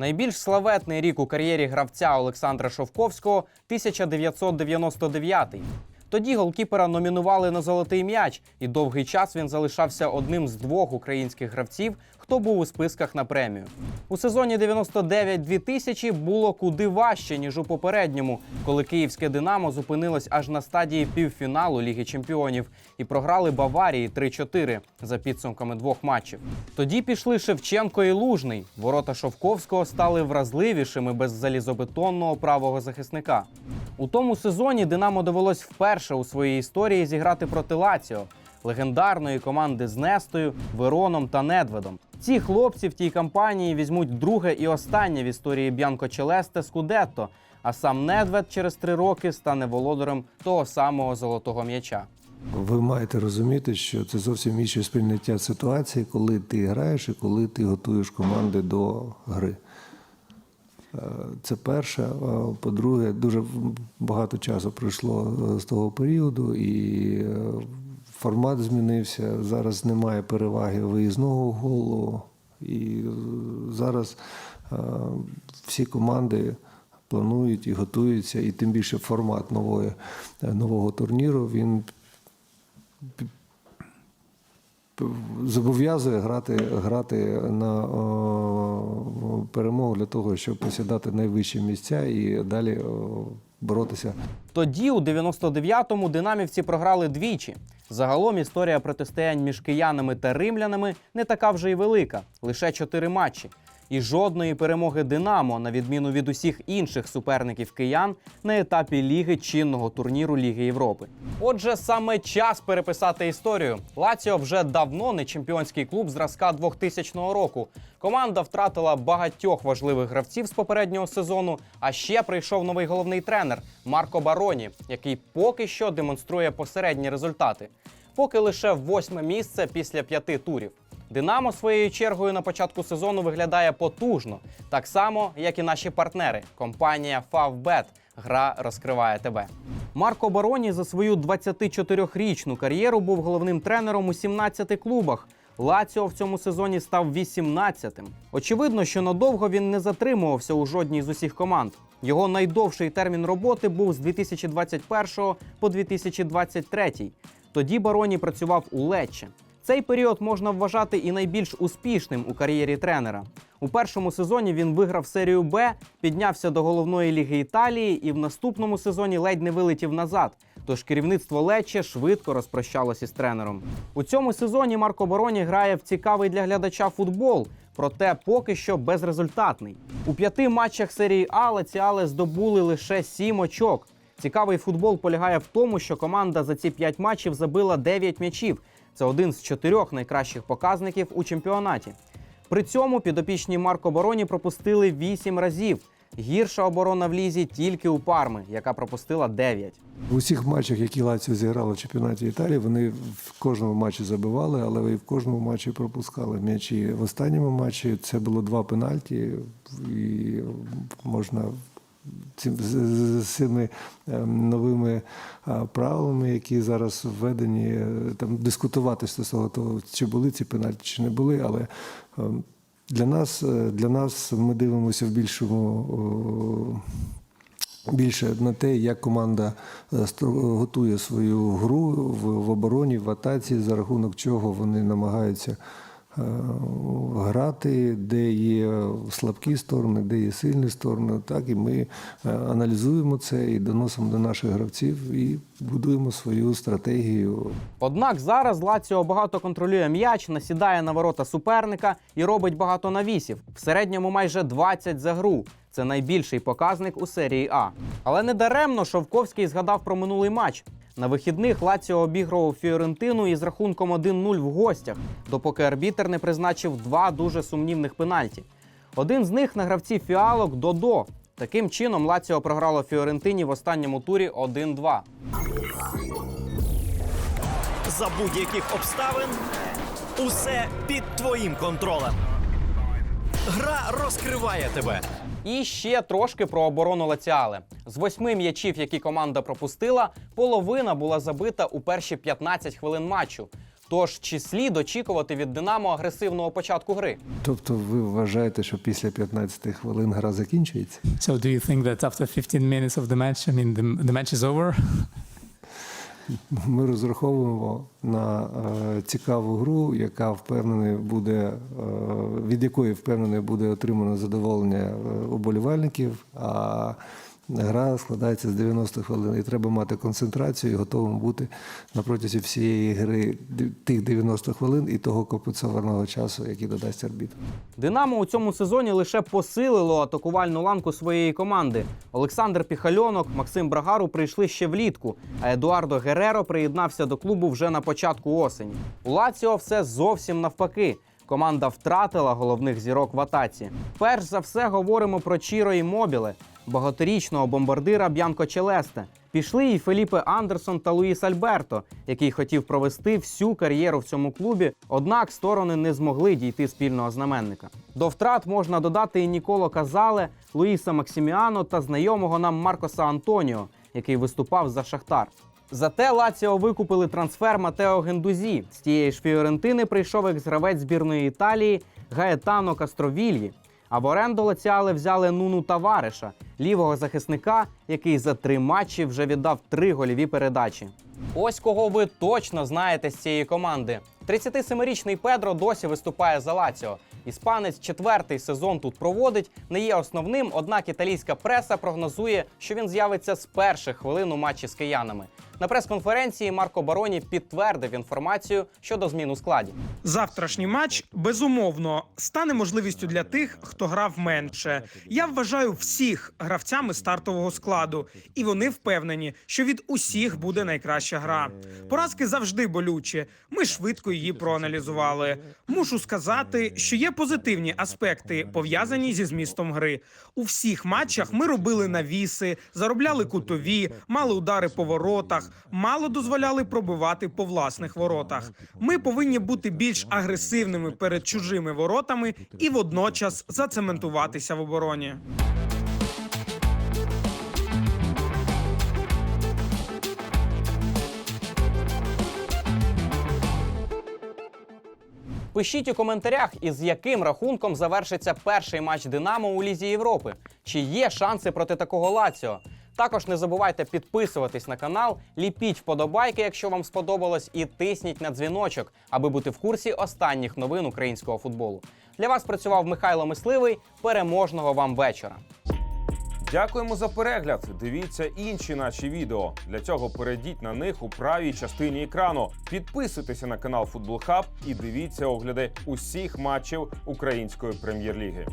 Найбільш славетний рік у кар'єрі гравця Олександра Шовковського 1999. Тоді голкіпера номінували на золотий м'яч, і довгий час він залишався одним з двох українських гравців, хто був у списках на премію. У сезоні 99-2000 було куди важче ніж у попередньому, коли київське Динамо зупинилось аж на стадії півфіналу Ліги Чемпіонів і програли Баварії 3-4 за підсумками двох матчів. Тоді пішли Шевченко і Лужний. Ворота Шовковського стали вразливішими без залізобетонного правого захисника. У тому сезоні Динамо довелось вперше у своїй історії зіграти проти Лаціо, легендарної команди з Нестою, Вероном та Недведом. Ці хлопці в тій кампанії візьмуть друге і останнє в історії Б'янко Челесте Скудетто, а сам Недвед через три роки стане володарем того самого золотого м'яча. Ви маєте розуміти, що це зовсім інше сприйняття ситуації, коли ти граєш і коли ти готуєш команди до гри. Е, Це перше. А По-друге, дуже багато часу пройшло е, з того періоду, і е, формат змінився. Зараз немає переваги виїзного голу. І е, зараз е, всі команди планують і готуються, і тим більше формат нової, е, нового турніру він зобов'язує грати, грати на о, перемогу для того, щоб посідати найвищі місця і далі о, боротися. Тоді, у 99-му, динамівці програли двічі. Загалом історія протистоянь між киянами та римлянами не така вже й велика лише чотири матчі. І жодної перемоги Динамо, на відміну від усіх інших суперників киян, на етапі ліги чинного турніру Ліги Європи. Отже, саме час переписати історію. Лаціо вже давно не чемпіонський клуб зразка 2000 року. Команда втратила багатьох важливих гравців з попереднього сезону. А ще прийшов новий головний тренер Марко Бароні, який поки що демонструє посередні результати. Поки лише восьме місце після п'яти турів. Динамо своєю чергою на початку сезону виглядає потужно, так само, як і наші партнери, компанія Favbet. Гра розкриває тебе. Марко Бароні за свою 24-річну кар'єру був головним тренером у 17 клубах. Лаціо в цьому сезоні став 18-тим. Очевидно, що надовго він не затримувався у жодній з усіх команд. Його найдовший термін роботи був з 2021 по 2023. Тоді Бароні працював у Лечче. Цей період можна вважати і найбільш успішним у кар'єрі тренера. У першому сезоні він виграв серію Б, піднявся до головної ліги Італії і в наступному сезоні ледь не вилетів назад. Тож керівництво Лечче швидко розпрощалося із тренером. У цьому сезоні Марко Бароні грає в цікавий для глядача футбол, проте поки що безрезультатний. У п'яти матчах серії А Лаціале здобули лише сім очок. Цікавий футбол полягає в тому, що команда за ці п'ять матчів забила 9 м'ячів. Це один з чотирьох найкращих показників у чемпіонаті. При цьому підопічні Марко Бароні пропустили 8 разів. Гірша оборона в лізі тільки у Парми, яка пропустила 9. В усіх матчах, які Лаціо зіграла в чемпіонаті Італії, вони в кожному матчі забивали, але і в кожному матчі пропускали м'ячі. В останньому матчі це було два пенальті, і можна з- цими е, новими правилами, які зараз введені, е, там дискутувати стосовно того, чи були ці пенальті, чи не були, але е, для нас, е, для нас ми дивимося в більшому більше на те, як команда е, готує свою гру в, обороні, в атаці, за рахунок чого вони намагаються грати, де є слабкі сторони, де є сильні сторони. Так і ми е, аналізуємо це і доносимо до наших гравців і будуємо свою стратегію. Однак зараз Лаціо багато контролює м'яч, насідає на ворота суперника і робить багато навісів. В середньому майже 20 за гру. Це найбільший показник у серії А. Але не даремно Шовковський згадав про минулий матч. На вихідних Лаціо обігрував Фіорентину із рахунком 1-0 в гостях, допоки арбітер не призначив два дуже сумнівних пенальті. Один з них на гравці фіалок Додо. Таким чином Лаціо програло Фіорентині в останньому турі 1-2. За будь-яких обставин усе під твоїм контролем. Гра розкриває тебе. І ще трошки про оборону Лаціале. З восьми м'ячів, які команда пропустила, половина була забита у перші 15 хвилин матчу. Тож чи слід очікувати від Динамо агресивного початку гри? Тобто ви вважаєте, що після 15 хвилин гра закінчується? So do you think that after 15 minutes of the match, I mean, the, the match is over? Ми розраховуємо на е, цікаву гру, яка впевнений буде, е, від якої впевнений буде отримано задоволення е, уболівальників. А гра складається з 90 хвилин. І треба мати концентрацію і готовим бути на протязі всієї гри тих 90 хвилин і того компенсованого часу, який додасть арбітр. Динамо у цьому сезоні лише посилило атакувальну ланку своєї команди. Олександр Піхальонок, Максим Брагару прийшли ще влітку, а Едуардо Гереро приєднався до клубу вже на початку осені. У Лаціо все зовсім навпаки. Команда втратила головних зірок в атаці. Перш за все говоримо про Чіро і Мобіле, багаторічного бомбардира Б'янко Челесте. Пішли і Феліпе Андерсон та Луїс Альберто, який хотів провести всю кар'єру в цьому клубі, однак сторони не змогли дійти спільного знаменника. До втрат можна додати і Ніколо Казале, Луїса Максиміано та знайомого нам Маркоса Антоніо, який виступав за Шахтар. Зате Лаціо викупили трансфер Матео Гендузі. З тієї ж Фіорентини прийшов екс-гравець збірної Італії Гаетано Кастровільї. А в оренду Лаціали взяли Нуну Тавареша, лівого захисника, який за три матчі вже віддав три гольові передачі. Ось кого ви точно знаєте з цієї команди. 37-річний Педро досі виступає за Лаціо. Іспанець четвертий сезон тут проводить, не є основним, однак італійська преса прогнозує, що він з'явиться з перших хвилин у матчі з киянами. На прес-конференції Марко Бароні підтвердив інформацію щодо змін у складі. Завтрашній матч безумовно стане можливістю для тих, хто грав менше. Я вважаю всіх гравцями стартового складу, і вони впевнені, що від усіх буде найкраща гра. Поразки завжди болючі. Ми швидко її проаналізували. Мушу сказати, що є позитивні аспекти, пов'язані зі змістом гри. У всіх матчах ми робили навіси, заробляли кутові, мали удари по воротах, мало дозволяли пробивати по власних воротах. Ми повинні бути більш агресивними перед чужими воротами і водночас зацементуватися в обороні. Пишіть у коментарях, із яким рахунком завершиться перший матч Динамо у Лізі Європи. Чи є шанси проти такого Лаціо? Також не забувайте підписуватись на канал, ліпіть вподобайки, якщо вам сподобалось, і тисніть на дзвіночок, аби бути в курсі останніх новин українського футболу. Для вас працював Михайло Мисливий. Переможного вам вечора. Дякуємо за перегляд. Дивіться інші наші відео. Для цього перейдіть на них у правій частині екрану. Підписуйтеся на канал Футбол Хаб і дивіться огляди усіх матчів української прем'єр-ліги.